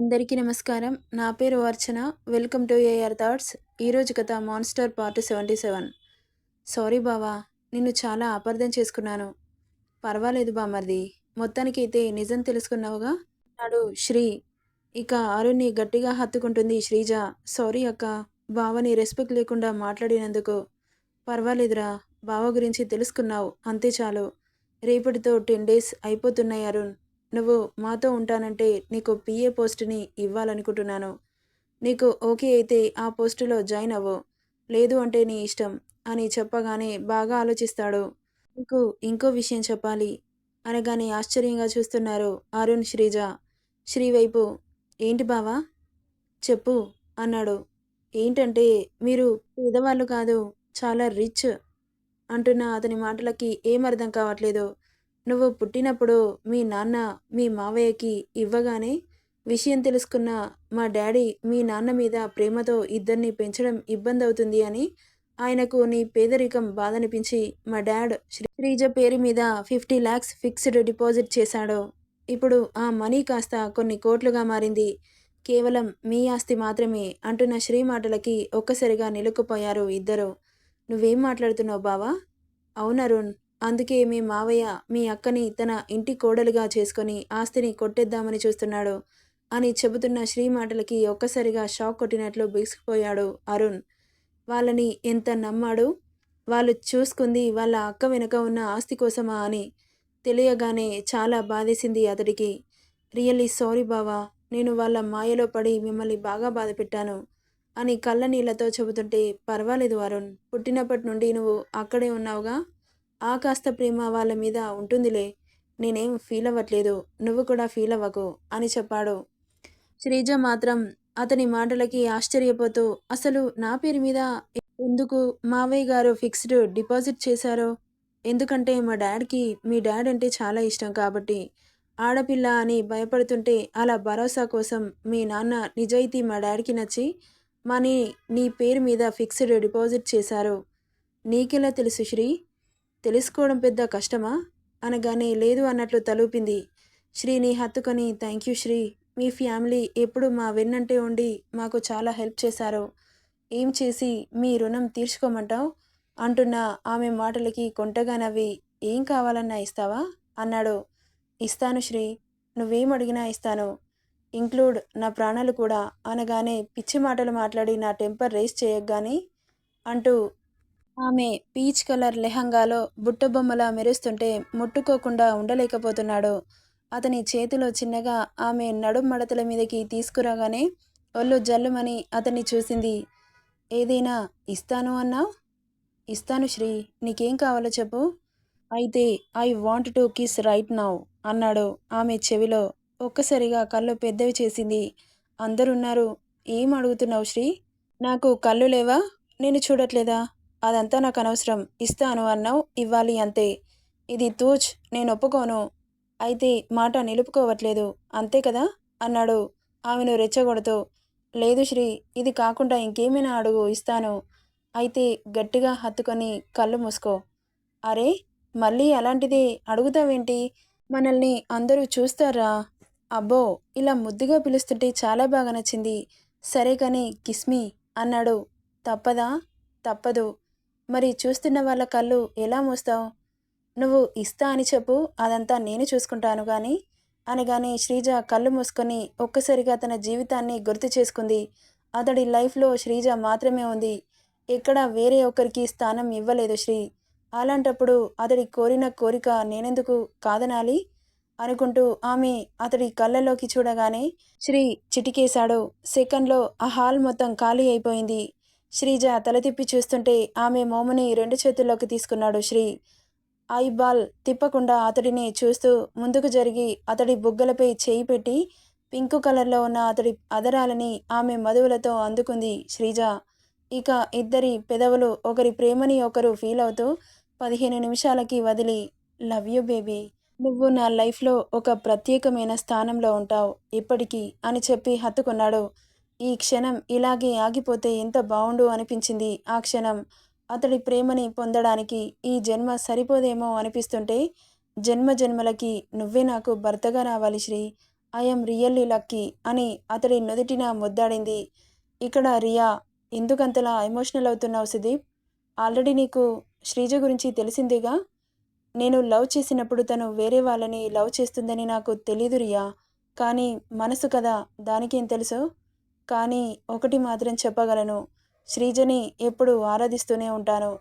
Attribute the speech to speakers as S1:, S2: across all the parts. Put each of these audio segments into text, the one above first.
S1: అందరికీ నమస్కారం. నా పేరు Archana. Welcome to AR thoughts. ఈరోజు కథ monster part seventy seven. Sorry బావా నిన్ను చాలా అపార్థం చేసుకున్నాను. పర్వాలేదు బామర్ది మొత్తానికైతే నిజం తెలుసుకున్నావుగా? నాడు శ్రీ. ఇక అరుణ్ని గట్టిగా హత్తుకుంటుంది శ్రీజ. సారీ అక్క బావని రెస్పెక్ట్ లేకుండా మాట్లాడినందుకు. పర్వాలేదురా బావ గురించి తెలుసుకున్నావు అంతే చాలు. రేపటితో టెన్ డేస్ అయిపోతున్నాయి అరుణ్. నువ్వు మాతో ఉంటానంటే నీకు పిఏ పోస్టుని ఇవ్వాలనుకుంటున్నాను. నీకు ఓకే అయితే ఆ పోస్టులో జాయిన్ అవ్వు. లేదు అంటే నీ ఇష్టం అని చెప్పగానే బాగా ఆలోచిస్తాడు. నీకు ఇంకో విషయం చెప్పాలి అనగానే ఆశ్చర్యంగా చూస్తున్నారు అరుణ్ శ్రీజ. శ్రీ వైపు ఏంటి బావా? చెప్పు అన్నాడు. ఏంటంటే మీరు పేదవాళ్ళు కాదు చాలా రిచ్ అంటున్న అతని మాటలకి ఏం అర్థం కావట్లేదు. నువ్వు పుట్టినప్పుడు మీ నాన్న మీ మావయ్యకి ఇవ్వగానే విషయం తెలుసుకున్న మా డాడీ మీ నాన్న మీద ప్రేమతో ఇద్దరిని పెంచడం ఇబ్బంది అవుతుంది అని ఆయనకు నీ పేదరికం బాధనిపించి మా డాడ్ శ్రీజ పేరు మీద ఫిఫ్టీ ల్యాక్స్ ఫిక్స్డ్ డిపాజిట్ చేశాడు. ఇప్పుడు ఆ మనీ కాస్త కొన్ని కోట్లుగా మారింది. కేవలం మీ ఆస్తి మాత్రమే అంటున్న శ్రీ మాటలకి ఒక్కసారిగా నిలుక్కుపోయారు ఇద్దరు. నువ్వేం మాట్లాడుతున్నావు బావా? అవునరుణ్ అందుకే మీ మావయ్య మీ అక్కని తన ఇంటి కోడలుగా చేసుకొని ఆస్తిని కొట్టేద్దామని చూస్తున్నాడు అని చెబుతున్న శ్రీ మాటలకి ఒక్కసారిగా షాక్ కొట్టినట్లు బిగిసిపోయాడు అరుణ్. వాళ్ళని ఎంత నమ్మాడు? వాళ్ళు చూసుకుంది వాళ్ళ అక్క వెనుక ఉన్న ఆస్తి కోసమా అని తెలియగానే చాలా బాధేసింది అతడికి. రియల్లీ సారీ బావా నేను వాళ్ళ మాయలో పడి మిమ్మల్ని బాగా బాధ పెట్టాను అని కళ్ళ నీళ్ళతో చెబుతుంటే పర్వాలేదు అరుణ్ పుట్టినప్పటి నుండి నువ్వు అక్కడే ఉన్నావుగా? ఆ కాస్త ప్రేమ వాళ్ళ మీద ఉంటుందిలే. నేనేం ఫీల్ అవ్వట్లేదు. నువ్వు కూడా ఫీల్ అవ్వకు అని చెప్పాడు. శ్రీజ మాత్రం అతని మాటలకి ఆశ్చర్యపోతూ అసలు నా పేరు మీద ఎందుకు మావయ్య గారు ఫిక్స్డ్ డిపాజిట్ చేశారో? ఎందుకంటే మా డాడ్కి మీ డాడ్ అంటే చాలా ఇష్టం కాబట్టి. ఆడపిల్ల అని భయపడుతుంటే అలా భరోసా కోసం మీ నాన్న నిజాయితీ మా డాడ్కి నచ్చి మనీ నీ పేరు మీద ఫిక్స్డ్ డిపాజిట్ చేశారు. నీకెలా తెలుసు శ్రీ? తెలుసుకోవడం పెద్ద కష్టమా? అనగానే లేదు అన్నట్లు తలూపింది. శ్రీని హత్తుకొని థ్యాంక్ యూ శ్రీ. మీ ఫ్యామిలీ ఎప్పుడు మా వెన్నంటే ఉండి మాకు చాలా హెల్ప్ చేశారు. ఏం చేసి మీ రుణం తీర్చుకోమంటావు అంటున్న ఆమె మాటలకి కొంటగా నవ్వి ఏం కావాలన్నా ఇస్తావా అన్నాడు. ఇస్తాను శ్రీ. నువ్వేం అడిగినా ఇస్తాను. ఇంక్లూడ్ నా ప్రాణాలు కూడా అనగానే పిచ్చి మాటలు మాట్లాడి నా టెంపర్ రేస్ చేయగానే అంటూ ఆమె పీచ్ కలర్ లెహంగాలో బుట్టబొమ్మలా మెరుస్తుంటే ముట్టుకోకుండా ఉండలేకపోతున్నాడు. అతని చేతిలో చిన్నగా ఆమె నడుం మడతల మీదకి తీసుకురాగానే ఒళ్ళు జల్లుమని అతన్ని చూసింది. ఏదైనా ఇస్తాను అన్నావు ఇస్తాను శ్రీ నీకేం కావాలో చెప్పు. అయితే I want to kiss right now అన్నాడు ఆమె చెవిలో. ఒక్కసారిగా కళ్ళు పెద్దవి చేసింది. అందరున్నారు. ఏం అడుగుతున్నావు శ్రీ? నాకు కళ్ళు లేవా? నేను చూడట్లేదా? అదంతా నాకు అనవసరం ఇస్తాను అన్నావు ఇవ్వాలి అంతే. ఇది తూచ్ నేను ఒప్పుకోను అయితే మాట నిలుపుకోవట్లేదు. అంతే కదా? అన్నాడు. ఆమెను రెచ్చగొడుతూ. లేదు శ్రీ ఇది కాకుండా ఇంకేమైనా అడుగు ఇస్తాను. అయితే గట్టిగా హత్తుకొని కళ్ళు మూసుకో. అరే మళ్ళీ అలాంటిది అడుగుతావేంటి? మనల్ని అందరూ చూస్తారా? అబ్బో ఇలా ముద్దుగా పిలుస్తుంటే చాలా బాగా నచ్చింది. సరే కానీ కిస్మి అన్నాడు. తప్పదా? తప్పదు. మరి చూస్తున్న వాళ్ళ కళ్ళు ఎలా మూస్తావు? నువ్వు ఇస్తా అని చెప్పు అదంతా నేను చూసుకుంటాను కానీ అనగానే శ్రీజ కళ్ళు మూసుకొని ఒక్కసారిగా తన జీవితాన్ని గుర్తు చేసుకుంది. అతడి లైఫ్లో శ్రీజ మాత్రమే ఉంది. ఎక్కడ వేరే ఒకరికి స్థానం ఇవ్వలేదు శ్రీ. అలాంటప్పుడు అతడి కోరిన కోరిక నేనెందుకు కాదనాలి? అనుకుంటూ ఆమె అతడి కళ్ళలోకి చూడగానే శ్రీ చిటికేశాడు. సెకండ్లో ఆ హాల్ మొత్తం ఖాళీ అయిపోయింది. శ్రీజ తల తిప్పి చూస్తుంటే ఆమె మోముని రెండు చేతుల్లోకి తీసుకున్నాడు శ్రీ. ఐ బాల్ తిప్పకుండా అతడిని చూస్తూ ముందుకు జరిగి అతడి బుగ్గలపై చేయి పెట్టి పింక్ కలర్లో ఉన్న అతడి అదరాలని ఆమె మధువులతో అందుకుంది శ్రీజ. ఇక ఇద్దరి పెదవులు ఒకరి ప్రేమని ఒకరు ఫీల్ అవుతూ పదిహేను నిమిషాలకి వదిలి లవ్ యు బేబీ నువ్వు నా లైఫ్లో ఒక ప్రత్యేకమైన స్థానంలో ఉంటావు ఇప్పటికీ అని చెప్పి హత్తుకున్నాడు. ఈ క్షణం ఇలాగే ఆగిపోతే ఎంత బాగుండు అనిపించింది ఆ క్షణం. అతడి ప్రేమని పొందడానికి ఈ జన్మ సరిపోదేమో అనిపిస్తుంటే జన్మ జన్మలకి నువ్వే నాకు భర్తగా రావాలి శ్రీ. ఐఎమ్ రియల్లీ లక్కీ అని అతడి నుదుటిన ముద్దాడింది. ఇక్కడ రియా ఎందుకంతలా ఎమోషనల్ అవుతున్నావు సుదీప్? ఆల్రెడీ నీకు శ్రీజ గురించి తెలిసిందేగా? నేను లవ్ చేసినప్పుడు తను వేరే వాళ్ళని లవ్ చేస్తుందని నాకు తెలీదు రియా. కానీ మనసు కదా దానికేం తెలుసు? కానీ ఒకటి మాత్రం చెప్పగలను. శ్రీజని ఎప్పుడు ఆరాధిస్తూనే ఉంటాను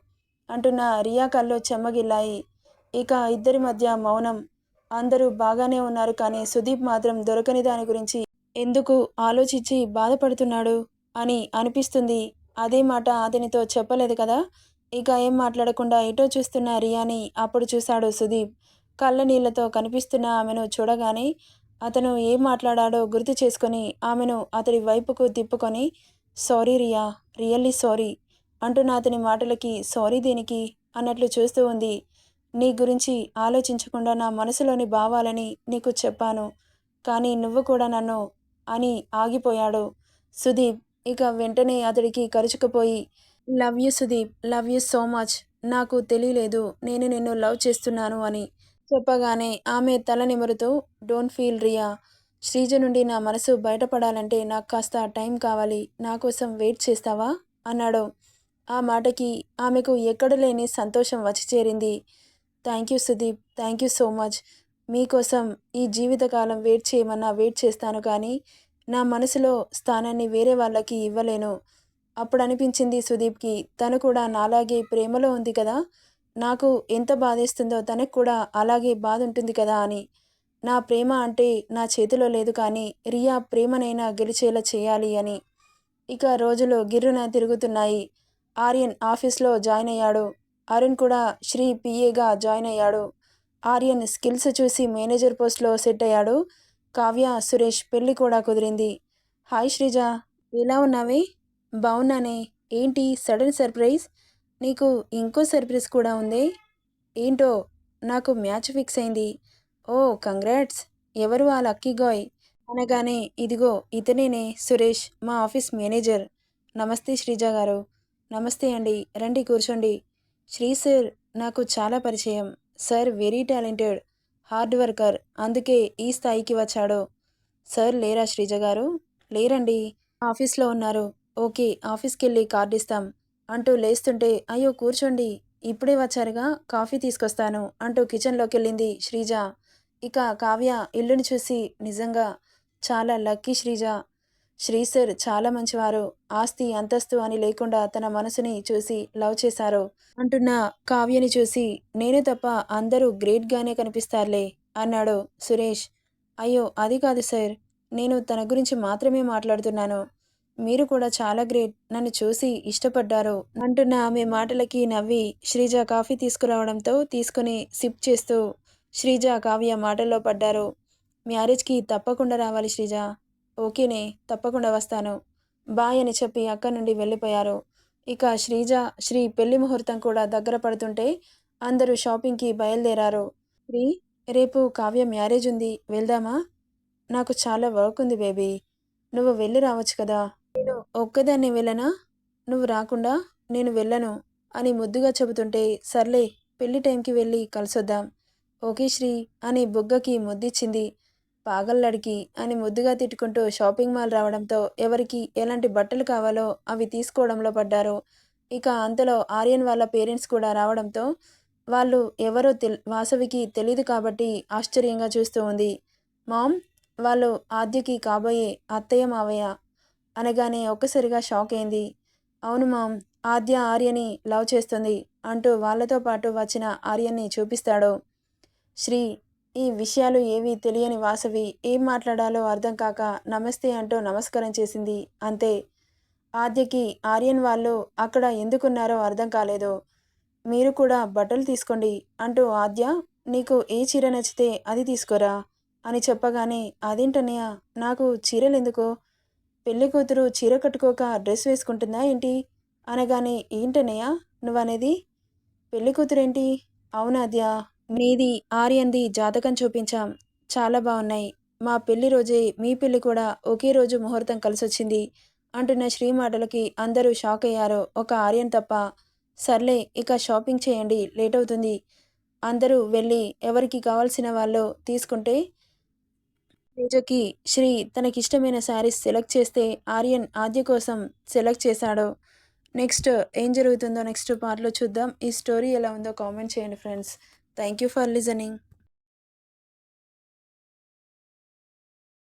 S1: అంటున్న రియా కళ్ళు చెమ్మగిల్లాయి. ఇక ఇద్దరి మధ్య మౌనం. అందరూ బాగానే ఉన్నారు కానీ సుదీప్ మాత్రం దొరకని దాని గురించి ఎందుకు ఆలోచించి బాధపడుతున్నాడు అని అనిపిస్తుంది. అదే మాట అతనితో చెప్పలేదు కదా? ఇక ఏం మాట్లాడకుండా ఎటో చూస్తున్న రియాని అప్పుడు చూశాడు సుదీప్. కళ్ళ నీళ్ళతో కనిపిస్తున్న ఆమెను చూడగానే అతను ఏం మాట్లాడాడో గుర్తు చేసుకొని ఆమెను అతడి వైపుకు తిప్పుకొని సారీ రియా రియల్లీ సారీ అంటున్న అతని మాటలకి సారీ దేనికి అన్నట్లు చూస్తూ ఉంది. నీ గురించి ఆలోచించకుండా నా మనసులోని భావాలని నీకు చెప్పాను. కానీ నువ్వు కూడా నన్ను అని ఆగిపోయాడు సుదీప్. ఇక వెంటనే అతడికి కరుచుకుపోయి love you Sudeep love you so much. నాకు తెలియలేదు. నేను నిన్ను లవ్ చేస్తున్నాను అని చెప్పగానే ఆమె తల నిమురుతూ డోంట్ ఫీల్ రియా. శ్రీజ నుండి నా మనసు బయటపడాలంటే నాకు కాస్త టైం కావాలి. నా కోసం వెయిట్ చేస్తావా? అన్నాడు. ఆ మాటకి ఆమెకు ఎక్కడ లేని సంతోషం వచ్చి చేరింది. Thank you Sudeep. Thank you so much. మీకోసం ఈ జీవితకాలం వెయిట్ చేయమన్నా వెయిట్ చేస్తాను కానీ నా మనసులో స్థానాన్ని వేరే వాళ్ళకి ఇవ్వలేను. అప్పుడు అనిపించింది సుదీప్కి తను కూడా నాలాగే ప్రేమలో ఉంది కదా. నాకు ఎంత బాధేస్తుందో తనకు కూడా అలాగే బాధ ఉంటుంది కదా అని. నా ప్రేమ అంటే నా చేతిలో లేదు కానీ రియా ప్రేమనైనా గెలిచేలా చేయాలి అని. ఇక రోజులు గిర్రున తిరుగుతున్నాయి. ఆర్యన్ ఆఫీస్లో జాయిన్ అయ్యాడు. అరుణ్ కూడా శ్రీ పిఏగా జాయిన్ అయ్యాడు. ఆర్యన్ స్కిల్స్ చూసి మేనేజర్ పోస్ట్లో సెట్ అయ్యాడు. కావ్య సురేష్ పెళ్ళి కూడా కుదిరింది. హాయ్ శ్రీజ ఎలా ఉన్నావే? బాగున్నానే ఏంటి సడన్ సర్ప్రైజ్? నీకు ఇంకో సర్ప్రైజ్ కూడా ఉంది. ఏంటో? నాకు మ్యాచ్ ఫిక్స్ అయింది. Oh congrats. ఎవరు ఆ లక్కీ గాయ్? అనగానే ఇదిగో ఇతనేనే సురేష్ మా ఆఫీస్ మేనేజర్. నమస్తే శ్రీజ గారు. నమస్తే అండి. రండి కూర్చోండి. శ్రీ సార్ నాకు చాలా పరిచయం. Sir very talented hard worker. అందుకే ఈ స్థాయికి వచ్చాడు. సార్ లేరా శ్రీజ గారు? లేరండి. ఆఫీస్లో ఉన్నారు. ఓకే ఆఫీస్కి వెళ్ళి కార్డు ఇస్తాం. అంటూ లేస్తుంటే అయ్యో కూర్చోండి. ఇప్పుడే వచ్చారుగా. కాఫీ తీసుకొస్తాను అంటూ కిచెన్లోకి వెళ్ళింది శ్రీజ. ఇక కావ్య ఇల్లుని చూసి నిజంగా చాలా లక్కీ శ్రీజ. శ్రీ సార్ చాలా మంచివారు. ఆస్తి అంతస్తు అని లేకుండా తన మనసుని చూసి లవ్ చేశారు అంటున్న కావ్యని చూసి నేను తప్ప అందరూ గ్రేట్గానే కనిపిస్తారులే అన్నాడు సురేష్. అయ్యో అది కాదు సార్. నేను తన గురించి మాత్రమే మాట్లాడుతున్నాను. మీరు కూడా చాలా గ్రేట్. నన్ను చూసి ఇష్టపడ్డారు. అంటున్న ఆమె మాటలకి నవ్వి శ్రీజ కాఫీ తీసుకురావడంతో తీసుకుని సిప్ చేస్తూ శ్రీజ కావ్య మాటల్లో పడ్డారు. మ్యారేజ్కి తప్పకుండా రావాలి శ్రీజ. ఓకేనే తప్పకుండా వస్తాను. బాయ్ అని చెప్పి అక్కడి నుండి వెళ్ళిపోయారు. ఇక శ్రీజ శ్రీ పెళ్ళి ముహూర్తం కూడా దగ్గర పడుతుంటే అందరూ షాపింగ్కి బయలుదేరారు. శ్రీ రేపు కావ్య మ్యారేజ్ ఉంది వెళ్దామా? నాకు చాలా వర్క్ ఉంది బేబీ. నువ్వు వెళ్ళి రావచ్చు కదా? ఒక్కదాన్ని వెళ్ళనా? నువ్వు రాకుండా నేను వెళ్ళను అని ముద్దుగా చెబుతుంటే సర్లే పెళ్ళి టైంకి వెళ్ళి కలిసొద్దాం. ఓకే శ్రీ అని బుగ్గకి ముద్దిచ్చింది పాగల్లడికి అని ముద్దుగా తిట్టుకుంటూ షాపింగ్ మాల్ రావడంతో ఎవరికి ఎలాంటి బట్టలు కావాలో అవి తీసుకోవడంలో పడ్డారు. ఇక అంతలో ఆర్యన్ వాళ్ళ పేరెంట్స్ కూడా రావడంతో వాళ్ళు ఎవరో తెల్ వాసవికి తెలియదు కాబట్టి ఆశ్చర్యంగా చూస్తూ ఉంది. మామ్ వాళ్ళు ఆద్యకి కాబోయే అత్తయ్య మావయ్య అనగానే ఒక్కసారిగా షాక్ అయింది. అవును మామ్ ఆద్య ఆర్యని లవ్ చేస్తుంది అంటూ వాళ్ళతో పాటు వచ్చిన ఆర్యన్ని చూపిస్తాడు. శ్రీ ఈ విషయాలు ఏవీ తెలియని వాసవి ఏం మాట్లాడాలో అర్థం కాక నమస్తే అంటూ నమస్కారం చేసింది. అంతే. ఆద్యకి ఆర్యన్ వాళ్ళు అక్కడ ఎందుకున్నారో అర్థం కాలేదు. మీరు కూడా బట్టలు తీసుకోండి అంటూ ఆద్య నీకు ఏ చీర నచ్చితే అది తీసుకోరా అని చెప్పగానే అదేంటన్నయ్య నాకు చీరలు ఎందుకో పెళ్ళి కూతురు చీర కట్టుకోక డ్రెస్ వేసుకుంటుందా ఏంటి? అనగానే ఏంటన్నయ్య? నువ్వనేది? పెళ్ళి కూతురేంటి? అవునాద్యా మీది ఆర్యంది జాతకం చూపించాం. చాలా బాగున్నాయి మా పెళ్ళి రోజే మీ పెళ్ళి కూడా ఒకే రోజు ముహూర్తం కలిసొచ్చింది అంటున్న శ్రీ మాటలకి అందరూ షాక్ అయ్యారు. ఒక ఆర్యన్ తప్ప సర్లే ఇక షాపింగ్ చేయండి లేట్ అవుతుంది. అందరూ వెళ్ళి ఎవరికి కావాల్సిన వాళ్ళు తీసుకుంటే తేజకి శ్రీ తనకిష్టమైన శారీస్ సెలెక్ట్ చేస్తే ఆర్యన్ ఆద్య కోసం సెలెక్ట్ చేశాడో. నెక్స్ట్ ఏం జరుగుతుందో నెక్స్ట్ పార్ట్లో చూద్దాం. ఈ స్టోరీ ఎలా ఉందో కామెంట్ చేయండి friends. Thank you for listening.